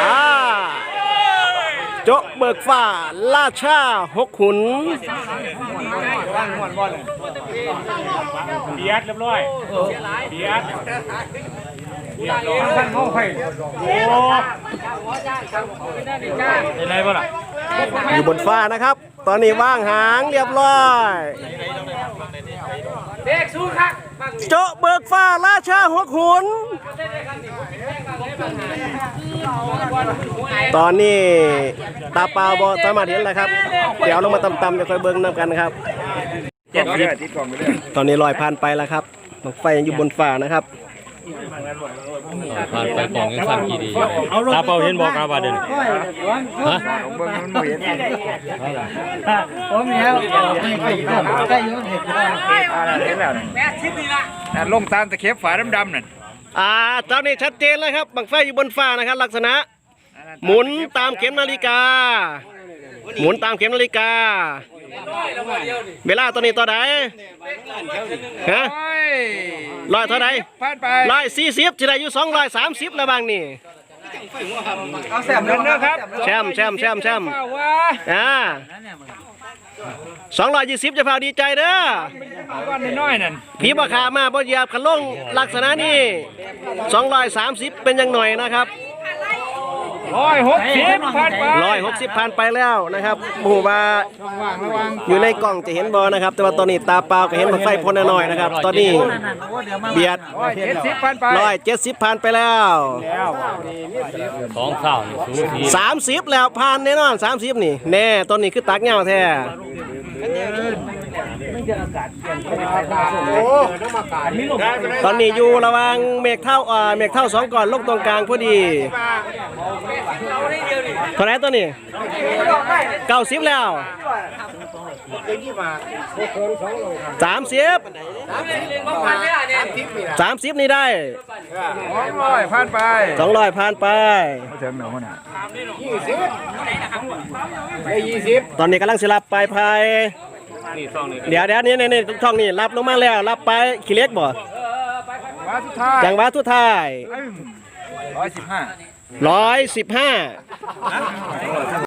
อ่าโจ๊ะเบิกฟ้าล่าชาหกขุนเบียดเรียบร้อยเบียดเรียบร้อยท่านเข้าไปโอ้เป็นไรบ้างล่ะอยู่บนฟ้านะครับ ตอนนี้ว่างหางเรียบร้อย โจ๊ะเบิกฟ้าราชาหกขุน ตอนนี้ตาเปล่าบอสามารถเห็นเลยครับ เดี๋ยวลงมาต่ำๆจะค่อยเบิ้งน้ำกันนะครับเจ็ดสิบตอนนี้ลอยผ่านไปแล้วครับดวงไฟยังอยู่บนฟ้านะครับ ผ่านไปกล่องยังสั่นกี่ดีตาเปาเห็นบอกครับาเด่นฮะผมแล้วไม่ยุ่งใกล้ยุ่งเห็นเห็นแล้วนั่นลงตามตะเข็บฝาดำๆนั่นอ่าตอนนี้ชัดเจนแล้วครับบังไฟอยู่บนฟ้านะครับ ลักษณะ หมุนตามเข็มนาฬิกา หมุนตามเข็มนาฬิกา เวลาตอนนี้ตัวไหนฮะโอ้ย ร้อยเท่าไหร่ผ่านไปร้อยสี่สิบจะได้อยู่สองร้อยสามสิบแล้วบางนี่เอาแซมเงินนะครับแชมป์แชมป์แชมป์แชมป์เปล่าวะอ่าสองร้อยยี่สิบจะพาดีใจเด้อก้อนน้อยๆนั่นผีบาขามาบ่เหยียบขันลงลักษณะนี้สองร้อยสามสิบเป็นยังหน่อยนะครับ ร้อยหกสิบผ่านไปร้อยหกสิบผ่านไปแล้วนะครับหมู่ว่าอยู่ในกล่องจะเห็นบอนะครับ แต่ว่าตอนนี้ตาเปล่าก็เห็นบังไฟพ่นน้อยๆนะครับ ตอนนี้เบียดร้อยเจ็ดสิบผ่านไปร้อยเจ็ดสิบผ่านไปแล้วสองเท่านี่สูสีสามสิบแล้วผ่านแน่นอนสามสิบนี่แน่ตอนนี้คือตักเงาแท้ ตอนนี้อยู่ระหวังเมฆเท่าอ่าเมฆเท่าสองก่อนลงตรงกลางพอดีเท่าไหรตัวนี้เก้าสิบแล้วสามสิบสามสิบนี่ได้สองร้อยผ่านไปสองร้อยผ่านไปเถึงหนึ่งคนน่ะตอนนี้กำลังสิรับไปภาย เดี๋ยวเดี๋ยวนี่นี่นี่ช่องนี่รับลงมาแล้วรับไปขี้เล็กบ่วาสุดท้ายจังหวะทุกท้ายร้อยสิบห้า ร้อยสิบห้า